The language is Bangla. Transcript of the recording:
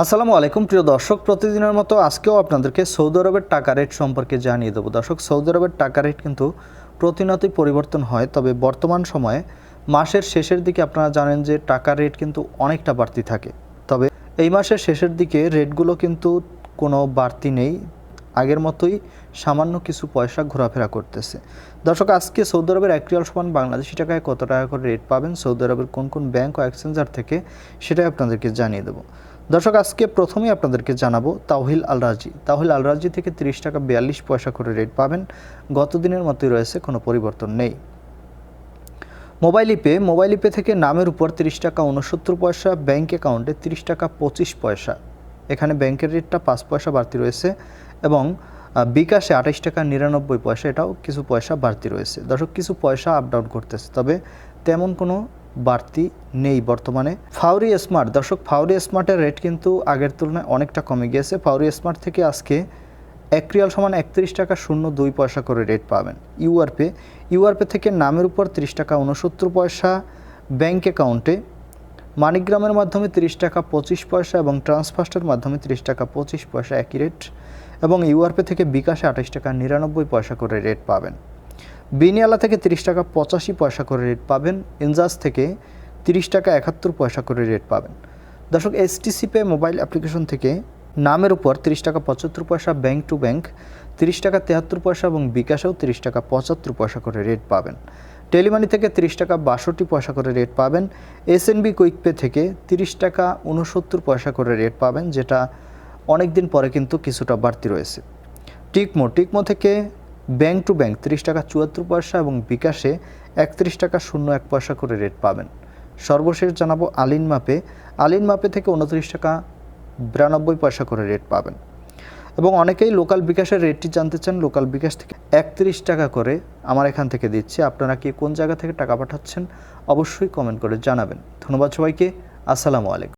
আসসালামু আলাইকুম, প্রিয় দর্শক। প্রতিদিনের মতো আজকেও আপনাদেরকে সৌদি আরবের টাকা রেট সম্পর্কে জানিয়ে দেবো। দর্শক, সৌদি আরবের টাকা রেট কিন্তু প্রতিনিয়তই পরিবর্তন হয়, তবে বর্তমান সময়ে মাসের শেষের দিকে আপনারা জানেন যে টাকার রেট কিন্তু অনেকটা বাড়তি থাকে। তবে এই মাসের শেষের দিকে রেটগুলো কিন্তু কোনো বাড়তি নেই। আগের মতোই সামান্য কিছু পয়সা ঘোরাফেরা করতেছে। দর্শক, আজকে সৌদি আরবের এক রিয়াল সমান বাংলাদেশি টাকায় কত টাকা করে রেট পাবেন? সৌদি আরবের কোন কোন ব্যাংক ও এক্সচেঞ্জার থেকে সেটাই আপনাদেরকে জানিয়ে দেবো। দর্শক, আজকে প্রথমেই আপনাদেরকে জানাব তাওহিল আল রাজি তাওহিল আল রাজি থেকে তিরিশ টাকা বিয়াল্লিশ পয়সা করে রেট পাবেন। গত দিনের মতোই রয়েছে, কোনো পরিবর্তন নেই। মোবাইল ইপে মোবাইল ইপে থেকে নামের উপর তিরিশ টাকা উনসত্তর পয়সা, ব্যাংক অ্যাকাউন্টে তিরিশ টাকা পঁচিশ পয়সা। এখানে ব্যাংকের রেটটা পাঁচ পয়সা বাড়তি রয়েছে এবং বিকাশে আঠাশ টাকা নিরানব্বই পয়সা, এটাও কিছু পয়সা বাড়তি রয়েছে। দর্শক, কিছু পয়সা আপ ডাউন করতেছে, তবে তেমন কোনো বাড়তি নেই বর্তমানে। ফাউরি স্মার্ট, দর্শক, ফাউরি স্মার্টের রেট কিন্তু আগের তুলনায় অনেকটা কমে গিয়েছে। ফাউরি স্মার্ট থেকে আজকে এক রিয়াল সমান একত্রিশ টাকা শূন্য দুই পয়সা করে রেট পাবেন ইউআরপে। ইউআরপে থেকে নামের উপর তিরিশ টাকা উনসত্তর পয়সা, ব্যাংক অ্যাকাউন্টে। মানিগ্রামের মাধ্যমে তিরিশ টাকা পঁচিশ পয়সা এবং ট্রান্সফার্স্টের মাধ্যমে তিরিশ টাকা পঁচিশ পয়সা একই রেট এবং ইউআরপে থেকে বিকাশে আঠাশ টাকা নিরানব্বই পয়সা করে রেট পাবেন। বিনিয়ালা থেকে তিরিশ টাকা পঁচাশি পয়সা করে রেট পাবেন। এনজাস থেকে তিরিশ টাকা একাত্তর পয়সা করে রেট পাবেন। দর্শক এসটিসি পে মোবাইল অ্যাপ্লিকেশন থেকে নামের উপর তিরিশ টাকা পঁচাত্তর পয়সা, ব্যাংক টু ব্যাংক তিরিশ টাকা তেহাত্তর পয়সা এবং বিকাশেও তিরিশ টাকা পঁচাত্তর পয়সা করে রেট পাবেন। টেলিমানি থেকে তিরিশ টাকা বাষট্টি পয়সা করে রেট পাবেন। এসএনবি কুইক পে থেকে তিরিশ টাকা উনসত্তর পয়সা করে রেট পাবেন, যেটা অনেক দিন পরে কিন্তু কিছুটা বাড়তি রয়েছে। টিকমো টিকমো থেকে ব্যাংক টু ব্যাংক তিরিশ টাকা চুয়াত্তর পয়সা এবং বিকাশে একত্রিশ টাকা শূন্য এক পয়সা করে রেট পাবেন। সর্বশেষ জানাব আলিন মাপে। আলিন মাপে থেকে উনত্রিশ টাকা বিরানব্বই পয়সা করে রেট পাবেন। এবং অনেকেই লোকাল বিকাশের রেটটি জানতে চান, লোকাল বিকাশ থেকে একত্রিশ টাকা করে আমার এখান থেকে দিচ্ছে। আপনারা কি কোন জায়গা থেকে টাকা পাঠাচ্ছেন অবশ্যই কমেন্ট করে জানাবেন। ধন্যবাদ সবাইকে। আসসালামু আলাইকুম।